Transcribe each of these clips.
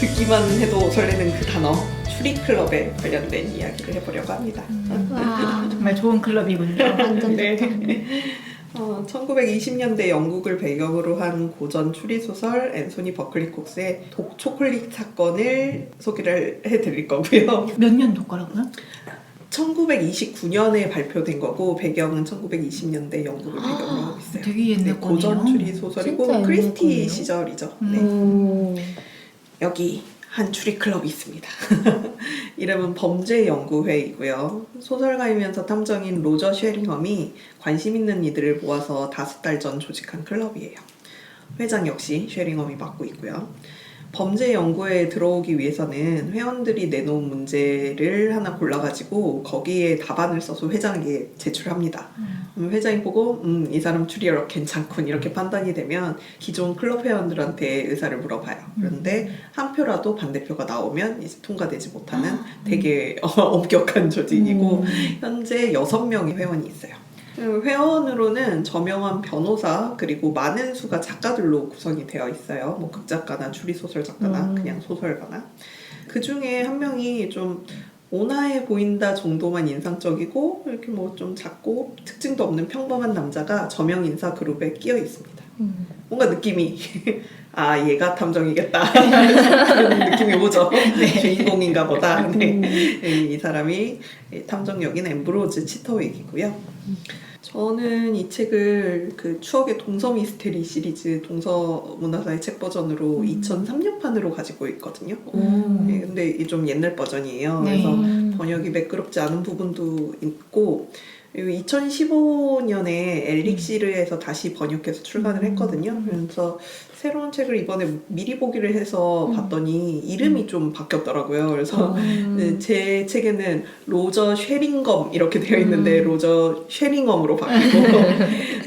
듣기만 해도 설레는 그 단어 추리클럽에 관련된 이야기를 해보려고 합니다. 와, 정말 좋은 클럽이군요. 완전 네. 어, 1920년대 영국을 배경으로 한 고전 추리소설 앤소니 버클리 콕스의 독초콜릿 사건을 소개를 해드릴 거고요. 몇년 독가라고요? 1929년에 발표된 거고 배경은 1920년대 영국을 배경으로 하고 있어요. 되게 네, 옛날 고전 거네요. 추리 소설이고 진짜 옛날 크리스티 거네요. 시절이죠. 음. 네. 오. 여기 한 추리 클럽이 있습니다. 이름은 범죄 연구회이고요. 소설가이면서 탐정인 로저 쉐링엄이 관심 있는 이들을 모아서 다섯 달 전 조직한 클럽이에요. 회장 역시 쉐링엄이 맡고 있고요. 범죄 연구회에 들어오기 위해서는 회원들이 내놓은 문제를 하나 골라가지고 거기에 답안을 써서 회장에게 제출합니다. 그럼 회장이 보고 음, 이 사람 추리력 괜찮군 이렇게 판단이 되면 기존 클럽 회원들한테 의사를 물어봐요. 그런데 한 표라도 반대표가 나오면 이제 통과되지 못하는 되게 어, 엄격한 조직이고 음. 현재 여섯 명의 회원이 있어요. 그 회원으로는 저명한 변호사 그리고 많은 수가 작가들로 구성이 되어 있어요. 뭐 극작가나 추리소설 작가나 음. 그냥 소설가나 그 중에 한 명이 좀 온화해 보인다 정도만 인상적이고 이렇게 뭐 좀 작고 특징도 없는 평범한 남자가 저명 인사 그룹에 끼어 있습니다. 음. 뭔가 느낌이 아 얘가 탐정이겠다 그런 느낌이 오죠. 주인공인가 보다. 네. 음. 이, 이 사람이 탐정 역인 엠브로즈 치터윅이고요. 저는 이 책을 그 추억의 동서 미스테리 시리즈 동서 문화사의 책 버전으로 2003년판으로 가지고 있거든요. 음. 네, 근데 이게 좀 옛날 버전이에요. 네. 그래서 음. 번역이 매끄럽지 않은 부분도 있고 그리고 2015년에 엘릭시르에서 다시 번역해서 출간을 했거든요. 그래서 새로운 책을 이번에 미리 보기를 해서 봤더니 이름이 좀 바뀌었더라고요. 그래서 음. 네, 제 책에는 로저 쉐링검 이렇게 되어 있는데 로저 쉐링엄으로 바뀌고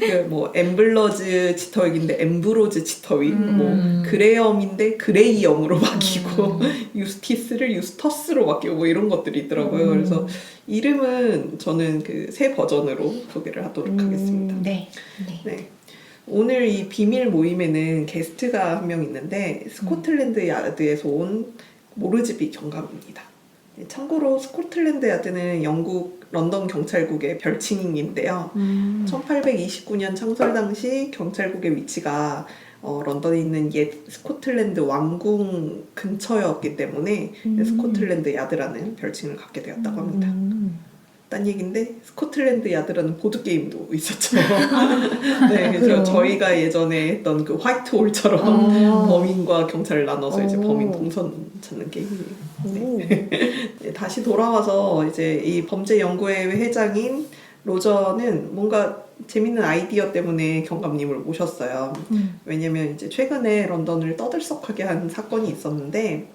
그뭐 엠블러즈 치터윅인데 엠브로즈 치터윅 음. 뭐 그레엄인데 그레이엄으로 바뀌고 유스티스를 유스터스로 바뀌고 뭐 이런 것들이 있더라고요. 음. 그래서 이름은 저는 그 새 버전으로 소개를 하도록 음. 하겠습니다. 네. 네. 네. 오늘 이 비밀 모임에는 게스트가 한 명 있는데 스코틀랜드 야드에서 온 모르즈비 경감입니다. 네, 참고로 스코틀랜드 야드는 영국 런던 경찰국의 별칭인데요. 음. 1829년 창설 당시 경찰국의 위치가 어, 런던에 있는 옛 스코틀랜드 왕궁 근처였기 때문에 음. 스코틀랜드 야드라는 별칭을 갖게 되었다고 합니다. 음. 딴 얘기인데 스코틀랜드 야드라는 보드 게임도 있었죠. 네, 그래서? 저희가 예전에 했던 그 화이트 홀처럼 아. 범인과 경찰을 나눠서 이제 오. 범인 동선 찾는 게임이에요. 오. 네, 다시 돌아와서 이제 이 범죄 연구회 회장인 로저는 뭔가 재밌는 아이디어 때문에 경감님을 모셨어요. 음. 왜냐면 이제 최근에 런던을 떠들썩하게 한 사건이 있었는데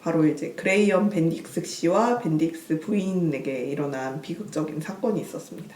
바로 이제 그레이엄 벤딕스 씨와 벤딕스 부인에게 일어난 비극적인 사건이 있었습니다.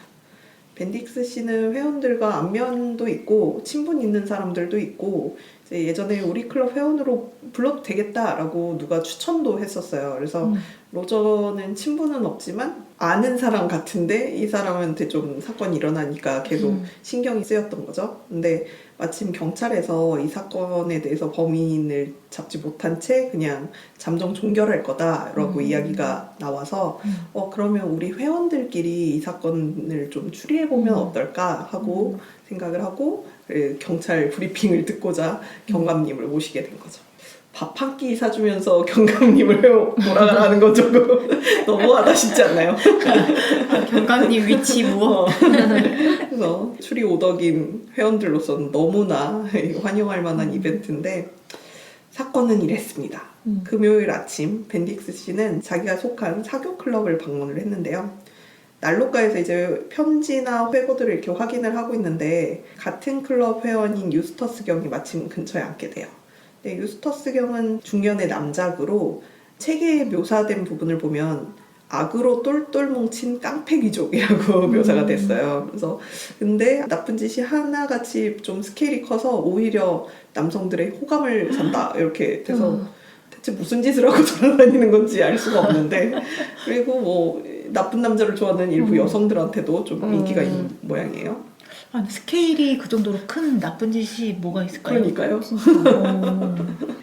벤딕스 씨는 회원들과 안면도 있고 친분 있는 사람들도 있고 예전에 우리 클럽 회원으로 불러도 되겠다라고 누가 추천도 했었어요. 그래서 음. 로저는 친분은 없지만 아는 사람 같은데 이 사람한테 좀 사건이 일어나니까 계속 음. 신경이 쓰였던 거죠. 근데 마침 경찰에서 이 사건에 대해서 범인을 잡지 못한 채 그냥 잠정 종결할 거다라고 음. 이야기가 나와서 음. 어 그러면 우리 회원들끼리 이 사건을 좀 추리해 보면 음. 어떨까 하고 생각을 하고 그 경찰 브리핑을 듣고자 경감님을 모시게 된 거죠. 밥 한 끼 사주면서 경감님을 몰아가라는 건 조금 너무하다 싶지 않나요? 경감님 위치 무엇? 어. 그래서 추리 오덕인 회원들로서는 너무나 환영할 만한 이벤트인데 사건은 이랬습니다. 음. 금요일 아침 벤딕스 씨는 자기가 속한 사교 클럽을 방문을 했는데요. 난로가에서 이제 편지나 회고들을 이렇게 확인을 하고 있는데 같은 클럽 회원인 유스터스 경이 마침 근처에 앉게 돼요. 근데 유스터스 경은 중년의 남작으로 책에 묘사된 부분을 보면 악으로 똘똘 뭉친 깡패 귀족이라고 묘사가 됐어요. 그래서 근데 나쁜 짓이 하나같이 좀 스케일이 커서 오히려 남성들의 호감을 산다 이렇게 돼서 어. 대체 무슨 짓을 하고 돌아다니는 건지 알 수가 없는데 그리고 뭐 나쁜 남자를 좋아하는 일부 음. 여성들한테도 좀 음. 인기가 있는 모양이에요. 아, 스케일이 그 정도로 큰 나쁜 짓이 뭐가 있을까요? 그러니까요. 어.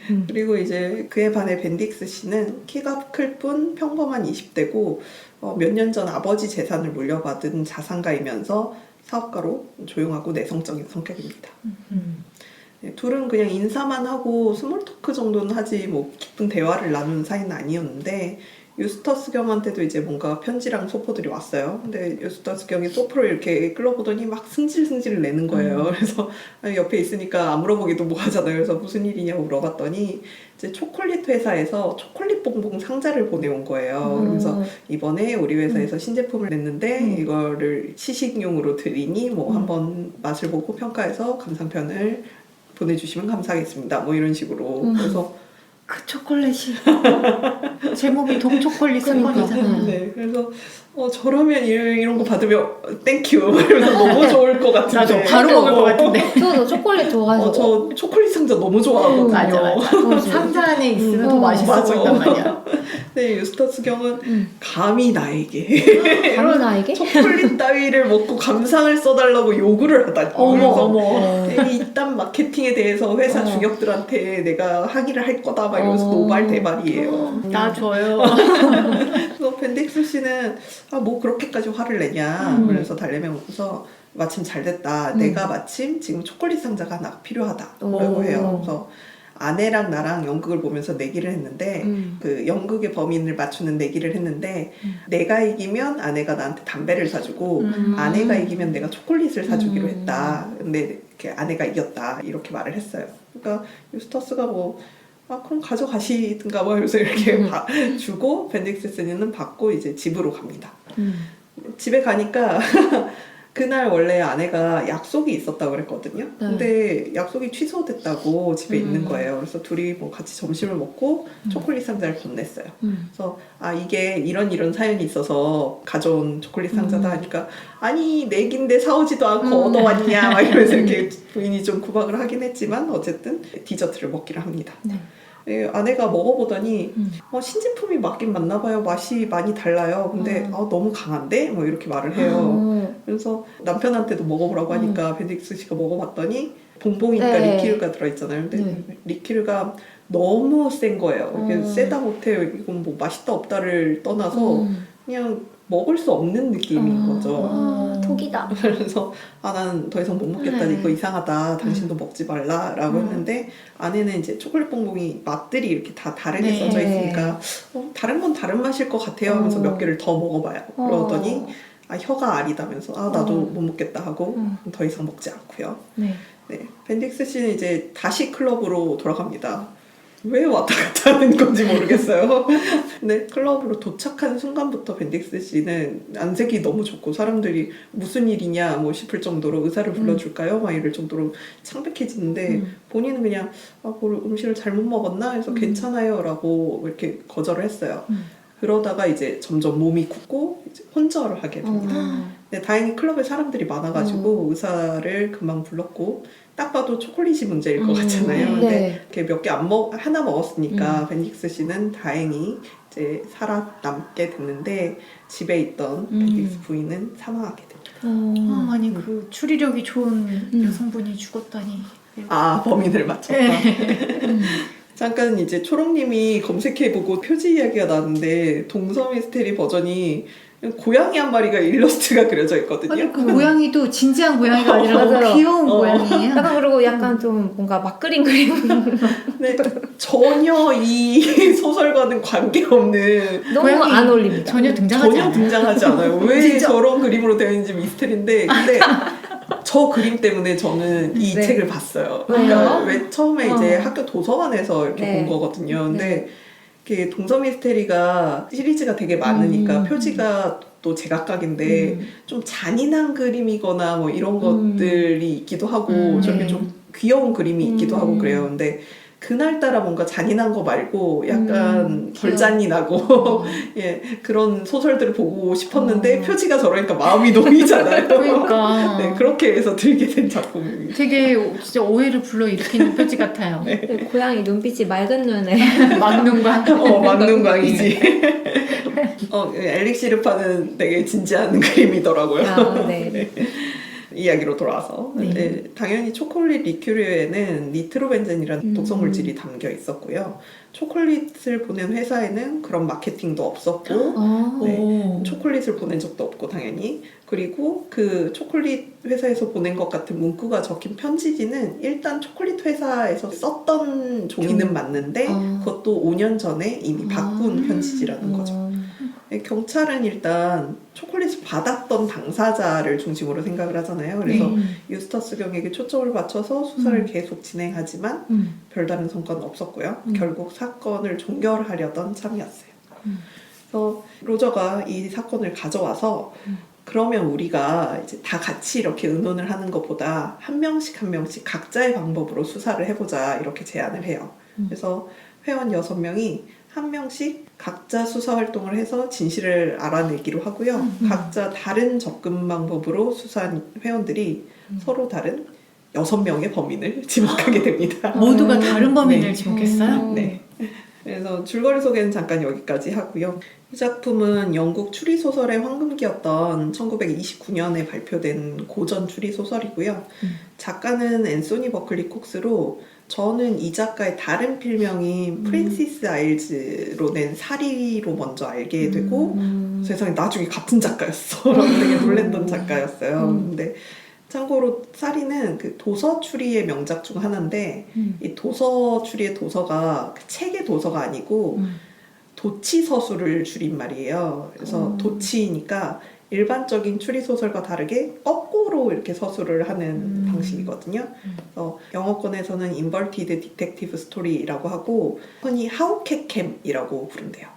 음. 그리고 이제 그에 반해 벤딕스 씨는 키가 클 뿐 평범한 20대고 어, 몇 년 전 아버지 재산을 물려받은 자산가이면서 사업가로 조용하고 내성적인 성격입니다. 음. 네, 둘은 그냥 인사만 하고 스몰 토크 정도는 하지 뭐 깊은 대화를 나누는 사이는 아니었는데 유스터스 경한테도 이제 뭔가 편지랑 소포들이 왔어요. 근데 유스터스 경이 소포를 이렇게 끌어보더니 막 승질승질을 내는 거예요. 그래서 아니, 옆에 있으니까 안 물어보기도 뭐 하잖아요. 그래서 무슨 일이냐고 물어봤더니 이제 초콜릿 회사에서 초콜릿 봉봉 상자를 보내온 거예요. 그래서 이번에 우리 회사에서 신제품을 냈는데 음. 이거를 시식용으로 드리니 뭐 음. 한번 맛을 보고 평가해서 감상편을 보내주시면 감사하겠습니다. 뭐 이런 식으로 음. 그래서 그 초콜릿이 제목이 동초콜릿 그러니까. 사건이잖아. 음. 네 그래서 어 저라면 이런, 이런 거 받으면 땡큐 이러면서 너무 좋을 것 같은데 나도 바로 먹을 것 같은데. 저도 초콜릿 좋아해서 어, 저 초콜릿 상자 너무 좋아하거든요. 음, 맞아 맞아. 맞아. 상자 안에 있으면 음, 더 어, 맛있어 맞아. 보인단 말이야. 네 유스터스 경은 음. 감히 나에게 감히 나에게? 초콜릿 따위를 먹고 감상을 써달라고 요구를 하다니. 어머 어머. 어. 이 이딴 마케팅에 대해서 회사 어. 중역들한테 내가 항의를 할 거다 막 이러면서 어. 노발 대발이에요. 나 줘요. 그래서 밴딕스 씨는 아 뭐 그렇게까지 화를 내냐 음. 그래서 달래면서 마침 잘 됐다. 음. 내가 마침 지금 초콜릿 상자가 하나 필요하다라고 오. 해요. 그래서 아내랑 나랑 연극을 보면서 내기를 했는데 음. 그 연극의 범인을 맞추는 내기를 했는데 음. 내가 이기면 아내가 나한테 담배를 사주고 음. 아내가 이기면 내가 초콜릿을 사주기로 음. 했다. 근데 이렇게 아내가 이겼다. 이렇게 말을 했어요. 그러니까 유스터스가 뭐, 아, 그럼 가져가시든가 뭐 하면서 이렇게 음. 바- 주고 벤딕스스는 받고 이제 집으로 갑니다. 음. 집에 가니까 그날 원래 아내가 약속이 있었다고 그랬거든요. 네. 근데 약속이 취소됐다고 집에 음. 있는 거예요. 그래서 둘이 뭐 같이 점심을 먹고 음. 초콜릿 상자를 건넸어요. 음. 그래서 아 이게 이런 이런 사연이 있어서 가져온 초콜릿 상자다 음. 하니까 아니 내긴데 사오지도 않고 음. 얻어왔냐 막 이러면서 이렇게 부인이 좀 구박을 하긴 했지만 어쨌든 디저트를 먹기로 합니다. 네. 예, 아내가 먹어보더니 음. 어, 신제품이 맞긴 맞나 봐요. 맛이 많이 달라요. 근데 음. 아, 너무 강한데 뭐 이렇게 말을 해요. 어. 그래서 남편한테도 먹어보라고 하니까 벤딕스 씨가 먹어봤더니 봉봉이니까 음. 네. 리키르가 들어있잖아요. 근데 네. 리키르가 너무 센 거예요. 이게 어. 세다 못해요. 이건 뭐 맛있다 없다를 떠나서 음. 그냥 먹을 수 없는 느낌인 어. 거죠. 아, 독이다. 그래서 아 나는 더 이상 못 먹겠다. 네. 이거 이상하다. 당신도 먹지 말라라고 음. 했는데 아내는 이제 초콜릿 봉봉이 맛들이 이렇게 다 다르게 네. 써져 있으니까 어, 다른 건 다른 맛일 것 같아요. 하면서 어. 몇 개를 더 먹어봐요. 어. 그러더니 아 혀가 아리다면서 아 나도 어. 못 먹겠다 하고 음. 더 이상 먹지 않고요. 네. 네, 벤딕스 씨는 이제 다시 클럽으로 돌아갑니다. 왜 왔다 갔다 하는 건지 모르겠어요. 근데 클럽으로 도착한 순간부터 벤딕스 씨는 안색이 너무 좋고 사람들이 무슨 일이냐 뭐 싶을 정도로 의사를 불러줄까요? 막 이럴 정도로 창백해지는데 음. 본인은 그냥 아, 뭘 음식을 잘못 먹었나 해서 음. 괜찮아요라고 이렇게 거절을 했어요. 음. 그러다가 이제 점점 몸이 굳고 혼절을 하게 됩니다. 어. 네, 다행히 클럽에 사람들이 많아가지고 의사를 금방 불렀고 딱 봐도 초콜릿이 문제일 것 음. 같잖아요. 근데 네. 이렇게 몇 개 안 먹, 하나 먹었으니까 벤딕스 씨는 다행히 이제 살아남게 됐는데 집에 있던 음. 벤딕스 부인은 사망하게 됩니다. 어. 아, 아니 그 추리력이 좋은 음. 여성분이 죽었다니. 아 범인을 맞췄다. 네. 음. 잠깐 이제 초롱님이 검색해보고 표지 이야기가 나왔는데 동서 미스테리 버전이 고양이 한 마리가 일러스트가 그려져 있거든요. 아니 그 고양이도 진지한 고양이가 아니라 너무 맞아요. 귀여운 어. 고양이에요. 약간 그리고 약간 좀 뭔가 막 그린 그림 근데 전혀 이 소설과는 관계없는 너무 고양이 안 어울립니다. 전혀 등장하지 전혀 않아요. 등장하지 않아요. 왜 진짜. 저런 그림으로 되어 있는지 미스터리인데 근데 저 그림 때문에 저는 이 네. 책을 봤어요. 왜요? 그러니까 왜 처음에 이제 어. 학교 도서관에서 이렇게 네. 본 거거든요. 근데 이게 동서 미스테리가 시리즈가 되게 많으니까 음. 표지가 또 제각각인데 음. 좀 잔인한 그림이거나 뭐 이런 음. 것들이 있기도 하고 음, 저렇게 네. 좀 귀여운 그림이 있기도 음. 하고 그래요. 근데 그날따라 뭔가 잔인한 거 말고 약간 음, 덜 귀여워. 잔인하고 어. 예 그런 소설들을 보고 싶었는데 어. 표지가 저러니까 마음이 놓이잖아요. 그러니까 네 그렇게 해서 들게 된 작품입니다. 되게 진짜 오해를 불러 일으키는 표지 같아요. 네. 그 고양이 눈빛이 맑은 눈에 막눈과 어 막눈광이지. 어 엘릭시르파는 되게 진지한 그림이더라고요. 아, 네. 이야기로 돌아와서 네. 네, 당연히 초콜릿 리큐르에는 니트로벤젠이라는 음. 독성 물질이 담겨 있었고요. 초콜릿을 보낸 회사에는 그런 마케팅도 없었고 아, 네. 오. 초콜릿을 보낸 적도 없고 당연히 그리고 그 초콜릿 회사에서 보낸 것 같은 문구가 적힌 편지지는 일단 초콜릿 회사에서 썼던 종이는 종. 맞는데 아. 그것도 5년 전에 이미 바꾼 아. 편지지라는 거죠. 어. 경찰은 일단 초콜릿을 받았던 당사자를 중심으로 생각을 하잖아요. 그래서 네. 유스타스 경에게 초점을 맞춰서 수사를 음. 계속 진행하지만 음. 별다른 성과는 없었고요. 음. 결국 사건을 종결하려던 참이었어요. 음. 그래서 로저가 이 사건을 가져와서 음. 그러면 우리가 이제 다 같이 이렇게 의논을 하는 것보다 한 명씩 한 명씩 각자의 방법으로 수사를 해보자 이렇게 제안을 해요. 음. 그래서 회원 6명이 한 명씩 각자 수사 활동을 해서 진실을 알아내기로 하고요. 음. 각자 다른 접근 방법으로 수사한 회원들이 음. 서로 다른 6명의 범인을 지목하게 됩니다. 모두가 음. 다른 범인을 네. 지목했어요? 음. 네. 그래서 줄거리 소개는 잠깐 여기까지 하고요. 이 작품은 영국 추리 소설의 황금기였던 1929년에 발표된 고전 추리 소설이고요. 음. 작가는 앤소니 버클리 콕스로 저는 이 작가의 다른 필명인 음. 프랜시스 아일즈로 낸 사리로 먼저 알게 되고 음. 세상에 나중에 같은 작가였어. 라고 되게 놀랬던 작가였어요. 음. 근데 참고로 사리는 그 도서 추리의 명작 중 하나인데 음. 이 도서 추리의 도서가 그 책의 도서가 아니고 음. 도치 서술을 줄인 말이에요. 그래서 음. 도치니까 일반적인 추리 소설과 다르게 거꾸로 이렇게 서술을 하는 음. 방식이거든요. 음. 그래서 영어권에서는 인버티드 디텍티브 스토리라고 하고 흔히 하우캐캠이라고 부른대요.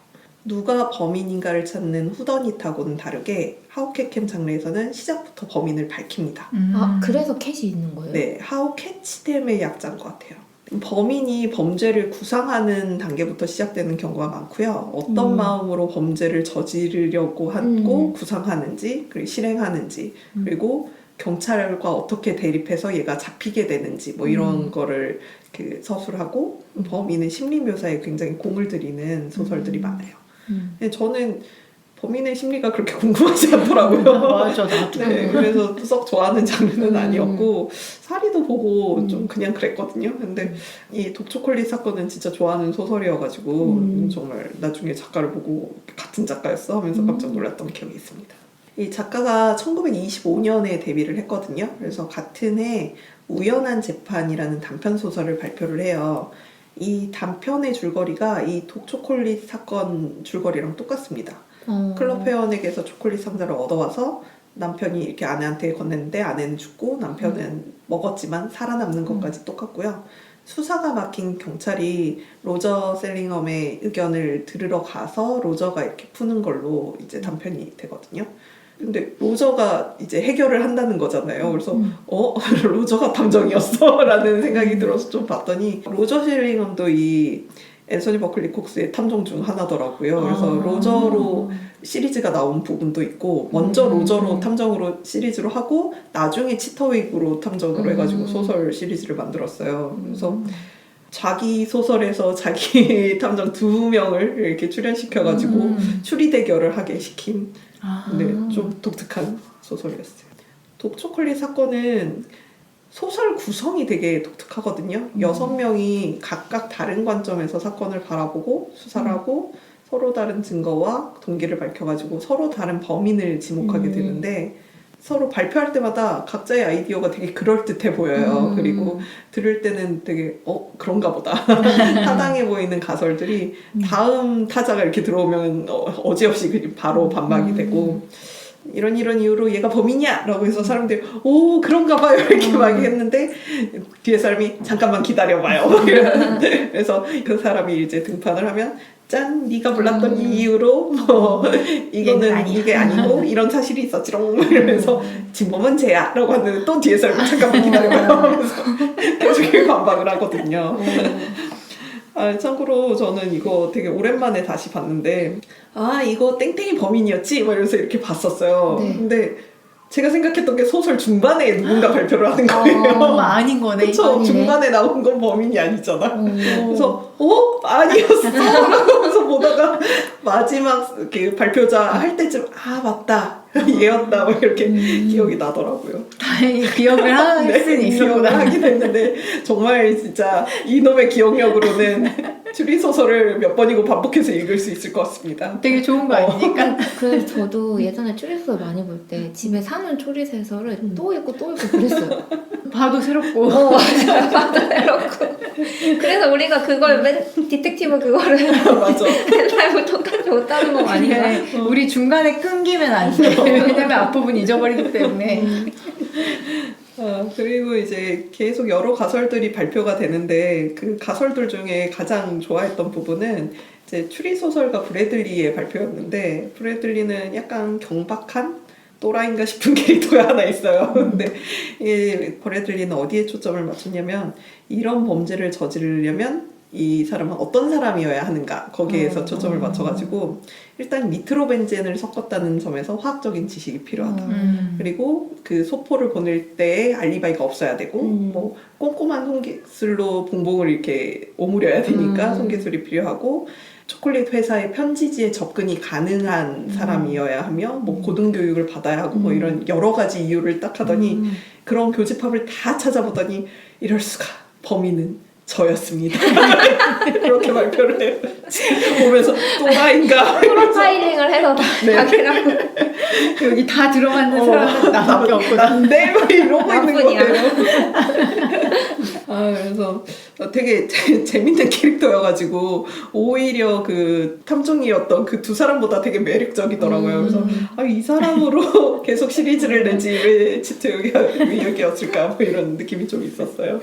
누가 범인인가를 찾는 후더닛하고는 다르게 하우캐캠 장르에서는 시작부터 범인을 밝힙니다. 음. 아 그래서 캣이 있는 거예요? 네, 하우 캐치템의 약자인 것 같아요. 범인이 범죄를 구상하는 단계부터 시작되는 경우가 많고요. 어떤 음. 마음으로 범죄를 저지르려고 하고 음. 구상하는지, 그리고 실행하는지, 음. 그리고 경찰과 어떻게 대립해서 얘가 잡히게 되는지, 뭐 이런 음. 거를 그 서술하고 음. 범인의 심리 묘사에 굉장히 공을 들이는 소설들이 음. 많아요. 음. 근데 저는 범인의 심리가 그렇게 궁금하지 않더라고요. 맞아 나도. 네, 그래서 썩 좋아하는 장르는 음. 아니었고 사리도 보고 음. 좀 그냥 그랬거든요. 근데 음. 이 독초콜릿 사건은 진짜 좋아하는 소설이어가지고 음. 정말 나중에 작가를 보고 같은 작가였어 하면서 음. 깜짝 놀랐던 기억이 있습니다. 이 작가가 1925년에 데뷔를 했거든요. 그래서 같은 해 우연한 재판이라는 단편 소설을 발표를 해요. 이 단편의 줄거리가 이 독초콜릿 사건 줄거리랑 똑같습니다. 어. 클럽 회원에게서 초콜릿 상자를 얻어와서 남편이 이렇게 아내한테 건넸는데 아내는 죽고 남편은 먹었지만 살아남는 것까지 똑같고요. 수사가 막힌 경찰이 로저 셀링엄의 의견을 들으러 가서 로저가 이렇게 푸는 걸로 이제 단편이 되거든요. 근데 로저가 이제 해결을 한다는 거잖아요. 그래서 음. 어 로저가 탐정이었어라는 생각이 들어서 좀 봤더니 로저 셀링엄도 이 앤소니 버클리 콕스의 탐정 중 하나더라고요. 그래서 아. 로저로 시리즈가 나온 부분도 있고 먼저 음. 로저로 탐정으로 시리즈로 하고 나중에 치터윅으로 탐정으로 음. 해가지고 소설 시리즈를 만들었어요. 그래서 음. 자기 소설에서 자기 탐정 두 명을 이렇게 출연시켜가지고 음. 추리 대결을 하게 시킨 아. 네, 좀 독특한 소설이었어요. 독초콜릿 사건은 소설 구성이 되게 독특하거든요. 음. 여섯 명이 각각 다른 관점에서 사건을 바라보고 수사를 음. 하고 서로 다른 증거와 동기를 밝혀가지고 서로 다른 범인을 지목하게 음. 되는데 서로 발표할 때마다 각자의 아이디어가 되게 그럴듯해 보여요. 음. 그리고 들을 때는 되게 어 그런가 보다 타당해 보이는 가설들이 음. 다음 타자가 이렇게 들어오면 어, 어지없이 바로 반박이 음. 되고 이런 이런 이유로 얘가 범인이야라고 해서 사람들이 오 그런가 봐요 이렇게 음. 막 했는데 뒤에 사람이 잠깐만 기다려봐요 이러는데 그래서 그 사람이 이제 등판을 하면 짠 네가 몰랐던 음. 이 이유로 뭐 이거는 아니야. 이게 아니고 이런 사실이 있었지롱 이러면서 진범은 쟤야라고 하는데 또 뒤에 사람이 잠깐만 기다려봐요 하면서 계속 이렇게 반박을 하거든요. 아, 참고로 저는 이거 되게 오랜만에 다시 봤는데 아 이거 땡땡이 범인이었지? 막 이러면서 이렇게 봤었어요. 네. 근데 제가 생각했던 게 소설 중반에 누군가 발표를 하는 거예요. 어, 아닌 거네. 그쵸? 아니네. 중반에 나온 건 범인이 아니잖아. 어. 그래서 어 아니었어 라고 하면서 보다가 마지막 그 발표자 할 때쯤 아 맞다 얘였다 뭐 이렇게 음. 기억이 나더라고요. 다행히 기억을 하나 할 수는 기억을 있었구나. 하긴 했는데 정말 진짜 이놈의 기억력으로는 추리 소설을 몇 번이고 반복해서 읽을 수 있을 것 같습니다. 되게 좋은 거 아닙니까? 그래서 저도 예전에 추리소설 많이 볼 때 집에 사는 추리소설을 또 읽고 또 읽고 그랬어요. 봐도 새롭고. 어 맞아요. 맞아요. 그렇고. 그래서 우리가 그걸 맨 디텍티브 그거를 맞아. 맨날 뭐 똑같이 못하는 거 아닌가? 근데 우리 중간에 끊기면 안 돼. 왜냐면 앞부분 잊어버리기 때문에. 어, 그리고 이제 계속 여러 가설들이 발표가 되는데 그 가설들 중에 가장 좋아했던 부분은 이제 추리 소설가 브래들리의 발표였는데 브래들리는 약간 경박한 또라이인가 싶은 캐릭터가 하나 있어요. 근데 이 브래들리는 어디에 초점을 맞췄냐면 이런 범죄를 저지르려면 이 사람은 어떤 사람이어야 하는가 거기에서 음. 초점을 맞춰가지고 일단 니트로벤젠을 섞었다는 점에서 화학적인 지식이 필요하다. 음. 그리고 그 소포를 보낼 때 알리바이가 없어야 되고 음. 뭐 꼼꼼한 손기술로 봉봉을 이렇게 오므려야 되니까 음. 손기술이 필요하고 초콜릿 회사의 편지지에 접근이 가능한 사람이어야 하며 뭐 고등 교육을 받아야 하고 뭐 음. 이런 여러 가지 이유를 딱 하더니 음. 그런 교집합을 다 찾아보더니 이럴 수가 범인은 저였습니다. 그렇게 발표를 해요. 보면서 또라인가 프로파일링을 해서 다 네. 자기라고 여기 다 들어맞는 어, 사람은 나밖에 없구나. 막 이러고 있는 나뿐이야. 거예요. 아 그래서 되게 재- 재밌는 캐릭터여가지고 오히려 그 탐정이었던 그 두 사람보다 되게 매력적이더라고요. 그래서 음. 아, 이 사람으로 계속 시리즈를 내지 왜왜 여기였을까 뭐 이런 느낌이 좀 있었어요.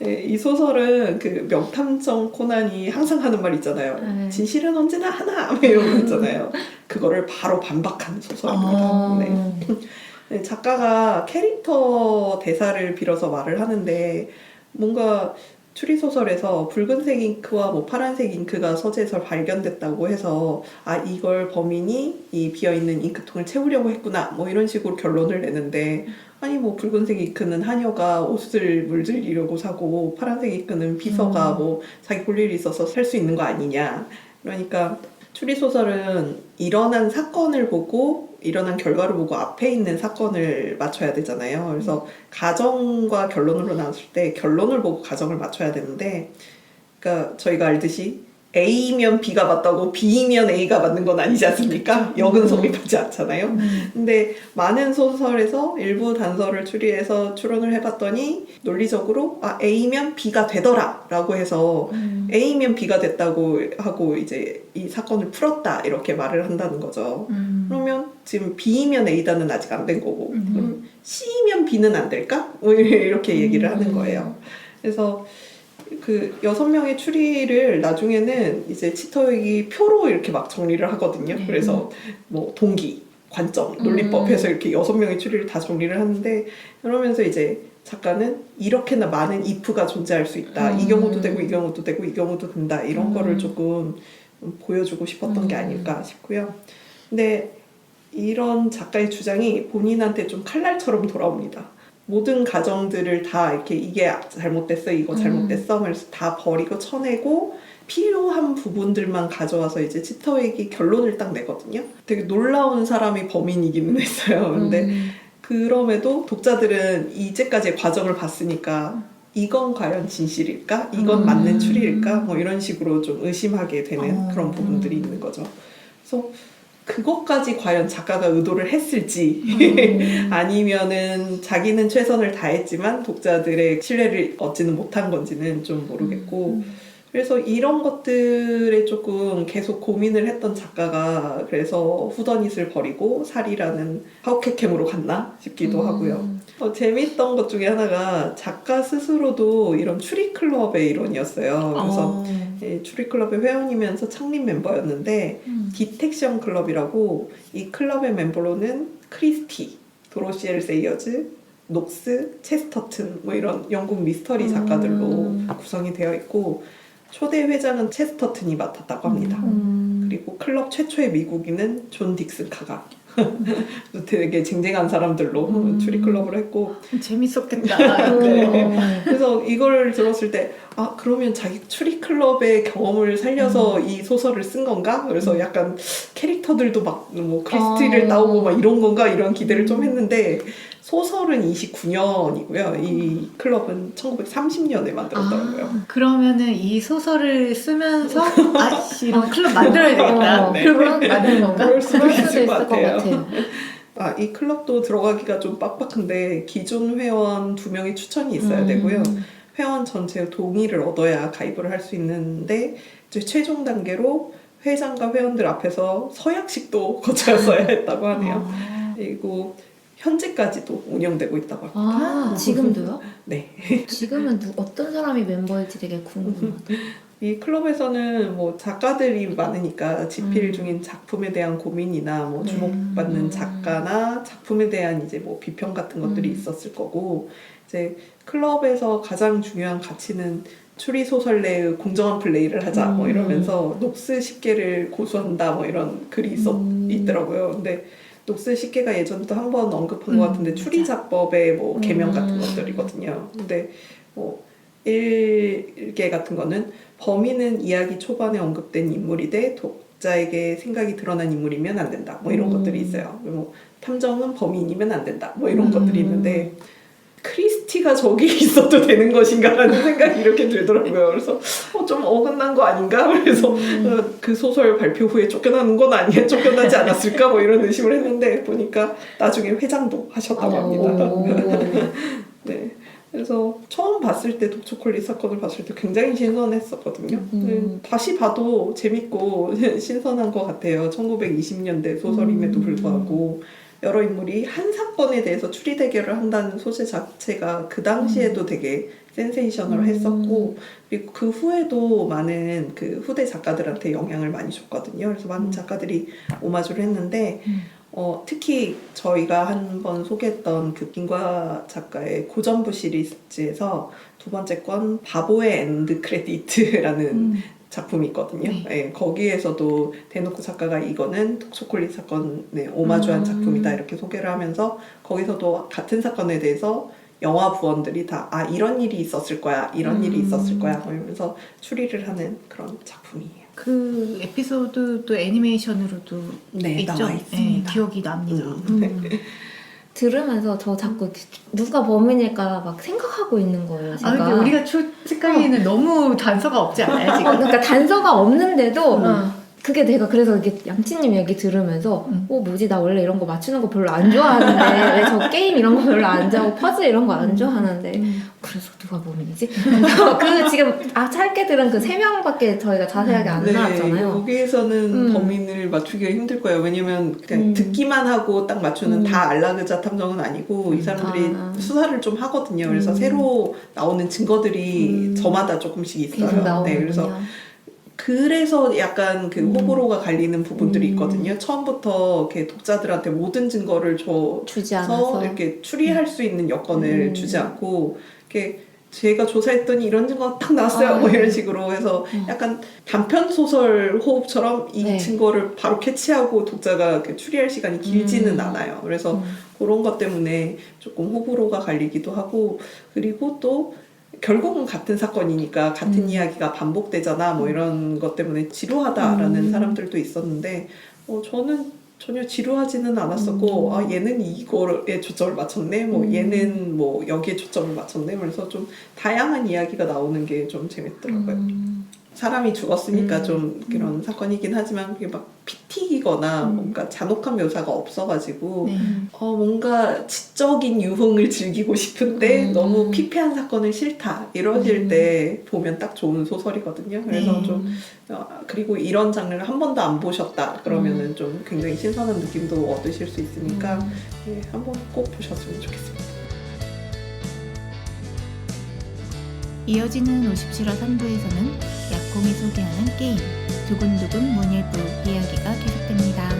네, 이 소설은 그 명탐정 코난이 항상 하는 말 있잖아요. 네. 진실은 언제나 하나 뭐 이런 거 있잖아요. 그거를 바로 반박하는 소설입니다. 아. 네. 네, 작가가 캐릭터 대사를 빌어서 말을 하는데 뭔가 추리 소설에서 붉은색 잉크와 뭐 파란색 잉크가 서재에서 발견됐다고 해서 아 이걸 범인이 이 비어 있는 잉크통을 채우려고 했구나 뭐 이런 식으로 결론을 내는데 아니 뭐 붉은색 잉크는 하녀가 옷을 물들이려고 사고 파란색 잉크는 비서가 뭐 자기 볼 일이 있어서 살 수 있는 거 아니냐. 그러니까 추리 소설은 일어난 사건을 보고 일어난 결과를 보고 앞에 있는 사건을 맞춰야 되잖아요. 그래서 가정과 결론으로 나왔을 때 결론을 보고 가정을 맞춰야 되는데, 그러니까 저희가 알듯이 A면 B가 맞다고 B면 A가 맞는 건 아니지 않습니까? 역은 성립하지 않잖아요. 근데 많은 소설에서 일부 단서를 추리해서 추론을 해봤더니 논리적으로 아 A면 B가 되더라라고 해서 음. A면 B가 됐다고 하고 이제 이 사건을 풀었다 이렇게 말을 한다는 거죠. 음. 그러면 지금 B면 A다는 아직 안 된 거고 음. 그럼 C면 B는 안 될까? 뭐 이렇게 얘기를 하는 음. 거예요. 그래서 그 여섯 명의 추리를 나중에는 이제 치터역이 표로 이렇게 막 정리를 하거든요. 네. 그래서 뭐 동기, 관점, 논리법 음. 해서 이렇게 여섯 명의 추리를 다 정리를 하는데 그러면서 이제 작가는 이렇게나 많은 if가 존재할 수 있다. 이 음. 경우도 되고 이 경우도 되고 이 경우도 된다. 이런 음. 거를 조금 보여주고 싶었던 게 음. 아닐까 싶고요. 근데 이런 작가의 주장이 본인한테 좀 칼날처럼 돌아옵니다. 모든 가정들을 다 이렇게 이게 잘못됐어, 이거 잘못됐어, 그래서 다 버리고 쳐내고 필요한 부분들만 가져와서 이제 치터에게 결론을 딱 내거든요. 되게 놀라운 사람이 범인이기는 했어요. 근데 음. 그럼에도 독자들은 이제까지의 과정을 봤으니까 이건 과연 진실일까? 이건 음. 맞는 추리일까? 뭐 이런 식으로 좀 의심하게 되는 어. 그런 부분들이 있는 거죠. 그래서 그것까지 과연 작가가 의도를 했을지 음. 아니면은 자기는 최선을 다했지만 독자들의 신뢰를 얻지는 못한 건지는 좀 모르겠고 음. 그래서 이런 것들에 조금 계속 고민을 했던 작가가 그래서 후더닛을 버리고 살이라는 하우케캠으로 갔나 싶기도 음. 하고요. 어, 재밌던 것 중에 하나가 작가 스스로도 이런 추리 클럽의 일원이었어요. 그래서 어. 이 추리 클럽의 회원이면서 창립 멤버였는데 음. 디텍션 클럽이라고 이 클럽의 멤버로는 크리스티, 도로시엘 세이어즈, 녹스, 체스터튼 뭐 이런 영국 미스터리 작가들로 음. 구성이 되어 있고 초대 회장은 체스터튼이 맡았다고 합니다. 음. 그리고 클럽 최초의 미국인은 존 딕슨 카가 되게 쟁쟁한 사람들로 음. 추리 클럽을 했고 재밌었겠다. 네. 어. 그래서 이걸 들었을 때, 아 그러면 자기 추리 클럽의 경험을 살려서 음. 이 소설을 쓴 건가? 그래서 약간 캐릭터들도 막 뭐 크리스티를 아. 따오고 막 이런 건가 이런 기대를 음. 좀 했는데 소설은 29년이고요. 이 클럽은 1930년에 만들었더라고요. 아, 그러면은 이 소설을 쓰면서 아씨 이런 클럽 만들어야 되겠다. 어, 네. 그런 만든 건가? 그럴 수도 있을 수도 있을 것것 같아요. 같아요. 아, 이 클럽도 들어가기가 좀 빡빡한데 기존 회원 두 명이 추천이 있어야 음. 되고요. 회원 전체 동의를 얻어야 가입을 할 수 있는데 이제 최종 단계로 회장과 회원들 앞에서 서약식도 거쳐서야 했다고 하네요. 아. 그리고 현재까지도 운영되고 있다고 합니다. 아, 지금도요? 네. 지금은 누, 어떤 사람이 멤버일지 되게 궁금하다. 이 클럽에서는 뭐 작가들이 많으니까 집필 음. 중인 작품에 대한 고민이나 뭐 네. 주목받는 음. 작가나 작품에 대한 이제 뭐 비평 같은 것들이 음. 있었을 거고 이제 클럽에서 가장 중요한 가치는 추리 소설 내의 공정한 플레이를 하자 뭐 음. 이러면서 녹스 십계를 고수한다 뭐 이런 글이 있었 음. 있더라고요. 근데 녹스 십계가 예전에도 한번 언급한 것 음, 같은데 맞아. 추리 작법의 뭐 개명 같은 음. 것들이거든요. 근데 뭐 1개 같은 거는 범인은 이야기 초반에 언급된 인물이되 독자에게 생각이 드러난 인물이면 안 된다. 뭐 이런 음. 것들이 있어요. 뭐 탐정은 범인이면 안 된다. 뭐 이런 음. 것들이 있는데 크리스티가 저기 있어도 되는 것인가라는 생각이 이렇게 들더라고요. 그래서 어, 좀 어긋난 거 아닌가? 그래서 음. 어, 그 소설 발표 후에 쫓겨나는 건 아니야? 쫓겨나지 않았을까? 뭐 이런 의심을 했는데 보니까 나중에 회장도 하셨다고 합니다. 오. 네. 그래서 처음 봤을 때 독초콜릿 사건을 봤을 때 굉장히 신선했었거든요. 음. 네, 다시 봐도 재밌고 신선한 것 같아요. 1920년대 소설임에도 음. 불구하고 여러 인물이 한 사건에 대해서 추리 대결을 한다는 소재 자체가 그 당시에도 되게 센세이셔널 음. 했었고 그리고 그 후에도 많은 그 후대 작가들한테 영향을 많이 줬거든요. 그래서 많은 음. 작가들이 오마주를 했는데 음. 어, 특히 저희가 한 번 소개했던 그 김과 작가의 고전부 시리즈에서 두 번째 건 바보의 엔드 크레디트라는 음. 작품이 있거든요. 네. 예, 거기에서도 대놓고 작가가 이거는 초콜릿 사건에 오마주한 음. 작품이다 이렇게 소개를 하면서 거기서도 같은 사건에 대해서 영화 부원들이 다 아 이런 일이 있었을 거야 이런 일이 음. 있었을 거야 뭐 이러면서 추리를 하는 그런 작품이에요. 그 에피소드도 애니메이션으로도 네 있죠. 나와 네, 있습니다. 기억이 납니다. 음. 음. 들으면서 저 자꾸 누가 범인일까 막 생각하고 있는 거예요. 제가. 아 근데 우리가 추측하기에는 너무 단서가 없지 않아요 어, 지금? 그러니까 단서가 없는데도 어. 그게 내가 그래서 이게 양치님 얘기 들으면서 음. 어 뭐지 나 원래 이런 거 맞추는 거 별로 안 좋아하는데 왜 저 게임 이런 거 별로 안 좋아하고 퍼즐 이런 거 안 좋아하는데 음. 그래서 누가 범인이지? 그 지금 아 짧게 들은 그 세 명밖에 저희가 자세하게 안 네, 나왔잖아요. 여기에서는 음. 범인을 맞추기가 힘들 거예요. 왜냐면 그냥 음. 듣기만 하고 딱 맞추는 음. 다 알라그자 탐정은 아니고 이 사람들이 아. 수사를 좀 하거든요. 그래서 음. 새로 나오는 증거들이 음. 저마다 조금씩 있어요. 네, 그래서 그래서 약간 그 음. 호불호가 갈리는 부분들이 음. 있거든요. 처음부터 이렇게 독자들한테 모든 증거를 줘 주지 않아서 이렇게 추리할 수 있는 여건을 음. 주지 않고 이렇게 제가 조사했더니 이런 증거가 딱 나왔어요. 아. 뭐 이런 식으로 해서 음. 약간 단편 소설 호흡처럼 이 네. 증거를 바로 캐치하고 독자가 이렇게 추리할 시간이 길지는 음. 않아요. 그래서 음. 그런 것 때문에 조금 호불호가 갈리기도 하고 그리고 또 결국은 같은 사건이니까 같은 음. 이야기가 반복되잖아 뭐 이런 것 때문에 지루하다라는 음. 사람들도 있었는데 어, 저는 전혀 지루하지는 않았었고 음. 아 얘는 이거에 초점을 맞췄네 뭐 음. 얘는 뭐 여기에 초점을 맞췄네 그래서 좀 다양한 이야기가 나오는 게 좀 재밌더라고요 음. 사람이 죽었으니까 음. 좀 그런 사건이긴 하지만 그게 막 피튀기거나 음. 뭔가 잔혹한 묘사가 없어가지고 네. 어, 뭔가 지적인 유흥을 즐기고 싶은데 음. 너무 피폐한 사건은 싫다 이러실 음. 때 보면 딱 좋은 소설이거든요. 그래서 네. 좀 어, 그리고 이런 장르를 한 번도 안 보셨다 그러면은 좀 굉장히 신선한 느낌도 얻으실 수 있으니까 음. 네, 한번 꼭 보셨으면 좋겠습니다. 이어지는 57화 3부에서는 약공이 소개하는 게임 두근두근 문일부 이야기가 계속됩니다.